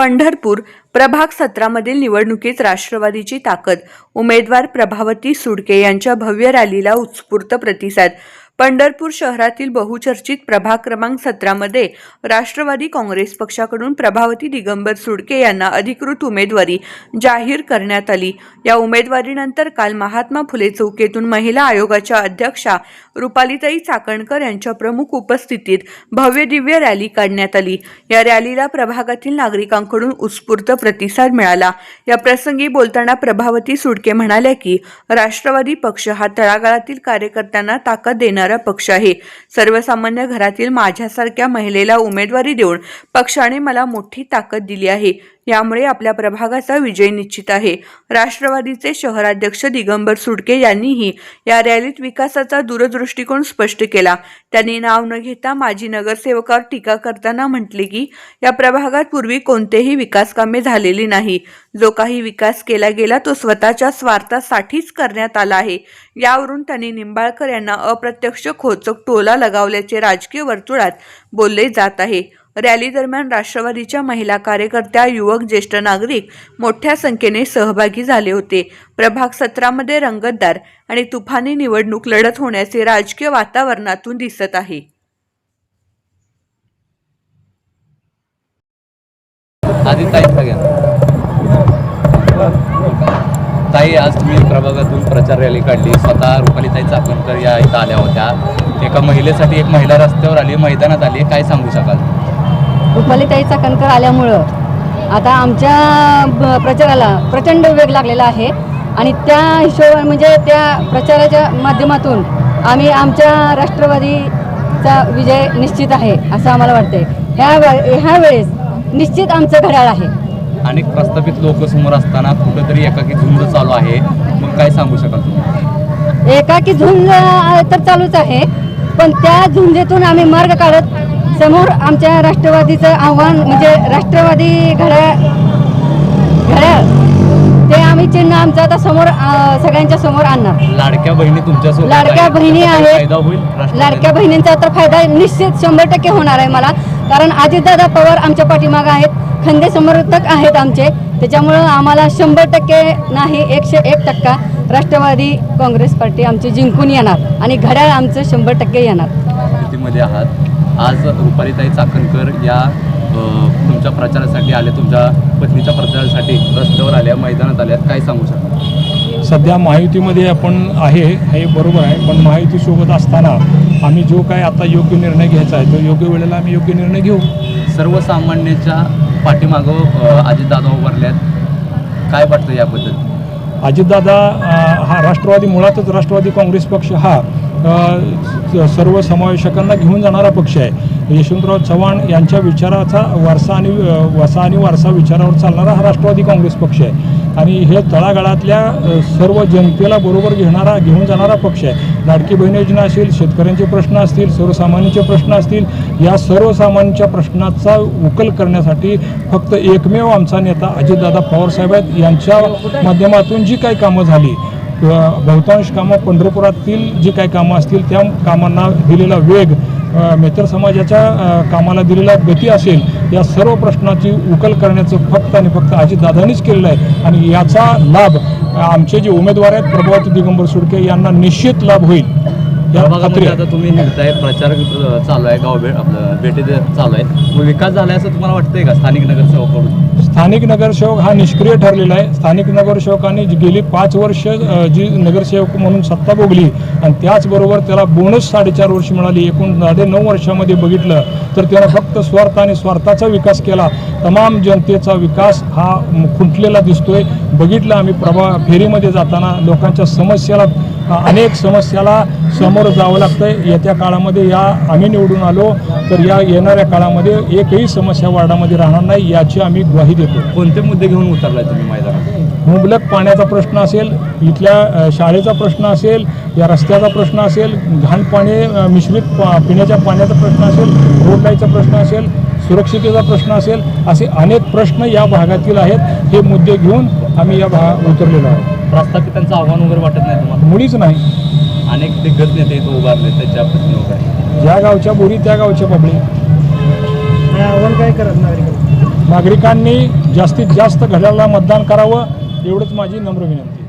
पंढरपूर प्रभाग सत्रामधील निवडणुकीत राष्ट्रवादीची ताकद उमेदवार प्रभावती सुडके यांच्या भव्य रॅलीला उत्स्फूर्त प्रतिसाद. पंढरपूर शहरातील बहुचर्चित प्रभाग क्रमांक सतरामध्ये राष्ट्रवादी काँग्रेस पक्षाकडून प्रभावती दिगंबर सुडके यांना अधिकृत उमेदवारी जाहीर करण्यात आली. या उमेदवारीनंतर काल महात्मा फुले चौकेतून महिला आयोगाच्या अध्यक्षा रुपालीताई चाकणकर यांच्या प्रमुख उपस्थितीत भव्य दिव्य रॅली काढण्यात आली. या रॅलीला प्रभागातील नागरिकांकडून उत्स्फूर्त प्रतिसाद मिळाला. या प्रसंगी बोलताना प्रभावती सुडके म्हणाल्या की राष्ट्रवादी पक्ष हा तळागाळातील कार्यकर्त्यांना ताकद देणार पक्ष आहे. सर्वसामान्य घरातील माझ्यासारख्या महिलेला उमेदवारी देऊन पक्षाने मला मोठी ताकद दिली आहे. यामुळे आपल्या प्रभागाचा विजय निश्चित आहे. राष्ट्रवादीचे शहराध्यक्ष दिगंबर सुडके यांनीही या रॅलीत विकासाचा दूरदृष्टिकोन स्पष्ट केला. त्यांनी नाव न घेता माजी नगरसेवकावर टीका करताना म्हटले की या प्रभागात पूर्वी कोणतेही विकास कामे झालेली नाही. जो काही विकास केला गेला तो स्वतःच्या स्वार्थासाठीच करण्यात आला आहे. यावरून त्यांनी निंबाळकर यांना अप्रत्यक्ष खोचक टोला लगावल्याचे राजकीय वर्तुळात बोलले जात आहे. रॅली दरम्यान राष्ट्रवादीच्या महिला कार्यकर्त्या युवक ज्येष्ठ नागरिक मोठ्या संख्येने सहभागी झाले होते. प्रभाग सत्रामध्ये रंगतदार आणि तुफानी निवडणूक लढत होण्याचे राजकीय वातावरणातून दिसत आहे. आधी ताई ताई आज तुम्ही प्रभागातून प्रचार रॅली काढली. स्वतः रुपालीताई चाकणकर या इथं आल्या होत्या. एका महिलेसाठी एक महिला रस्त्यावर आली मैदानात आली. काय सांगू शकाल? रुपालीताई चाकणकर आल्यामुळं आता आमच्या प्रचाराला प्रचंड वेग लागलेला आहे. आणि त्या हिशोब म्हणजे त्या प्रचाराच्या माध्यमातून आम्ही आमच्या राष्ट्रवादीचा विजय निश्चित आहे असं आम्हाला वाटतंय. ह्या वे- ह्या वेळेस निश्चित आमचं घड्याळ आहे. अनेक प्रस्थापित लोक समोर असताना कुठंतरी एकाकी झुंज चालू आहे. मग काय सांगू शकाल तुम्ही? एकाकी झुंज तर चालूच आहे. पण त्या झुंजेतून आम्ही मार्ग काढत समोर आमच्या राष्ट्रवादीचं आव्हान म्हणजे राष्ट्रवादी घड्याळ घड्याळ ते आम्ही चिन्ह आमचं आता समोर सगळ्यांच्या समोर आणणार. लाडक्या बहिणी तुमच्यासोबत लाडक्या आहेत. बहिणी त्याचा काही आहेत. फायदा होईल? राष्ट्रवादीला? लाडक्या बहिणींचा तर फायदा निश्चित शंभर टक्के होणार आहे मला. कारण अजितदादा पवार आमच्या पाठीमागं आहेत. खंदे समर्थक आहेत आमचे. त्याच्यामुळं आम्हाला शंभर टक्के नाही एकशे एक टक्का राष्ट्रवादी काँग्रेस पार्टी आमची जिंकून येणार. आणि घड्याळ आमचं शंभर टक्के येणार. युतीमध्ये आहात? आज रुपालीताई चाकणकर या तुमच्या प्रचारासाठी आले तुमच्या पत्नीच्या प्रचारासाठी रस्त्यावर आल्या मैदानात आल्या काय सांगू शकाल सध्या महायुतीमध्ये आपण आहे हे बरोबर आहे पण महायुतीसोबत असताना आम्ही जो काय आता योग्य निर्णय घ्यायचा आहे तो योग्य वेळेला आम्ही योग्य निर्णय घेऊ. सर्वसामान्याच्या पाठीमागं अजितदादा उभारल्यात काय वाटतं याबद्दल? अजितदादा हा राष्ट्रवादी मुळातच राष्ट्रवादी काँग्रेस पक्ष हा सर्व समावेशकांना घेऊन जाणारा पक्ष आहे. यशवंतराव चव्हाण यांच्या विचाराचा वारसा आणि वसा आणि वारसा विचारावर चालणारा हा राष्ट्रवादी काँग्रेस पक्ष आहे. आणि हे तळागाळातल्या सर्व जनतेला बरोबर घेणारा घेऊन जाणारा पक्ष आहे. लाडकी बहीण योजना असेल शेतकऱ्यांचे प्रश्न असतील सर्वसामान्यांचे प्रश्न असतील या सर्वसामान्यांच्या प्रश्नाचा उकल करण्यासाठी फक्त एकमेव आमचा नेता अजितदादा पवारसाहेब आहेत. यांच्या माध्यमातून जी काही कामं झाली बहुतांश कामं पंढरपुरातील जी काही कामं असतील त्या कामांना दिलेला वेग अ, समाजाच्या कामाला दिलेला गती असेल या सर्व प्रश्नाची उकल करण्याचं फक्त आणि फक्त अजितदादांनीच केलेलं आहे. आणि याचा लाभ आमचे जे उमेदवार आहेत प्रभावती दिगंबर सुडके यांना निश्चित लाभ होईल. आता तुम्ही निघताय प्रचार चालू आहे गाव भेट आपलं भेटी चालू आहे मग विकास झालाय असं तुम्हाला वाटतंय का स्थानिक नगरसेवकाकडून? स्थानिक नगरसेवक हा निष्क्रिय ठरलेला आहे. स्थानिक नगरसेवकांनी जी गेली पाच वर्ष जी नगरसेवक म्हणून सत्ता भोगली आणि त्याचबरोबर त्याला बोनस साडेचार वर्ष मिळाली. एकूण साडे नऊ वर्षामध्ये बघितलं तर त्यानं फक्त स्वार्थ आणि स्वार्थाचा विकास केला. तमाम जनतेचा विकास हा खुंटलेला दिसतोय. बघितलं आम्ही प्रभा फेरीमध्ये जाताना लोकांच्या समस्याला अनेक समस्याला समोर जावं लागतंय. येत्या काळामध्ये या आम्ही निवडून आलो तर या येणाऱ्या काळामध्ये एकही समस्या वार्डामध्ये राहणार नाही याची आम्ही ग्वाही देतो. कोणते मुद्दे घेऊन उतरलाय तुम्ही मैदानात? मुबलक पाण्याचा प्रश्न असेल इथल्या शाळेचा प्रश्न असेल या रस्त्याचा प्रश्न असेल घाण पाणी मिश्रित पा पिण्याच्या पाण्याचा प्रश्न असेल रोड लाईटचा प्रश्न असेल सुरक्षितेचा प्रश्न असेल असे अनेक प्रश्न या भागातील आहेत. हे मुद्दे घेऊन आम्ही या भाग उतरलेलो आहोत. प्रस्थापितांचं आव्हान वगैरे वाटत नाही तुम्हाला? मुळीच नाही. अनेक दिग्गज नेते इथं उभारले त्याच्या पत्नी वगैरे ज्या गावच्या बोरी त्या गावच्या पबळी आव्हान काय करत नागरिकांना? नागरिकांनी जास्तीत जास्त घड्याळाला मतदान करावं एवढंच माझी नम्र विनंती.